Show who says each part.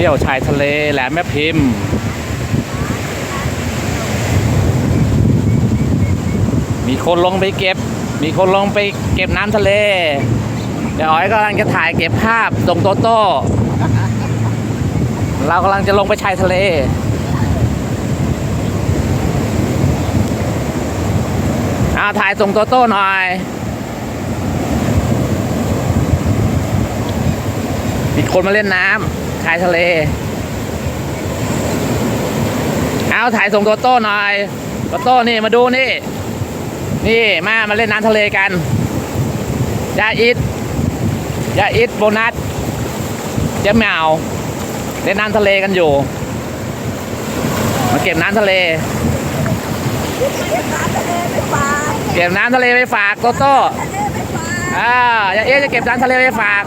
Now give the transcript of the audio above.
Speaker 1: ที่ยวชายทะเลแหลมแม่พิมพ์มีคนลงไปเก็บ มีคนลงไปเก็บน้ำทะเล เดี๋ยวอ๋อยกำลังจะถ่ายเก็บภาพส่งโตโต้ เรากำลังจะลงไปชายทะเลเอาถ่ายส่งโตโต้หน่อย มีคนมาเล่นน้ำ ชายทะเล เอาถ่ายส่งโตโต้หน่อยโตโต้นี่มาดูนี่ นี่มามาเล่นน้ำทะเลกันยาอิดยาอิดโบนัสเจ๊แมวเล่นน้ำทะเลกันอยู่ มาเก็บน้ำทะเล เก็บน้ำทะเลไปฝากโตโต้อ่ายาเอ๊จะเก็บน้ำทะเลไปฝาก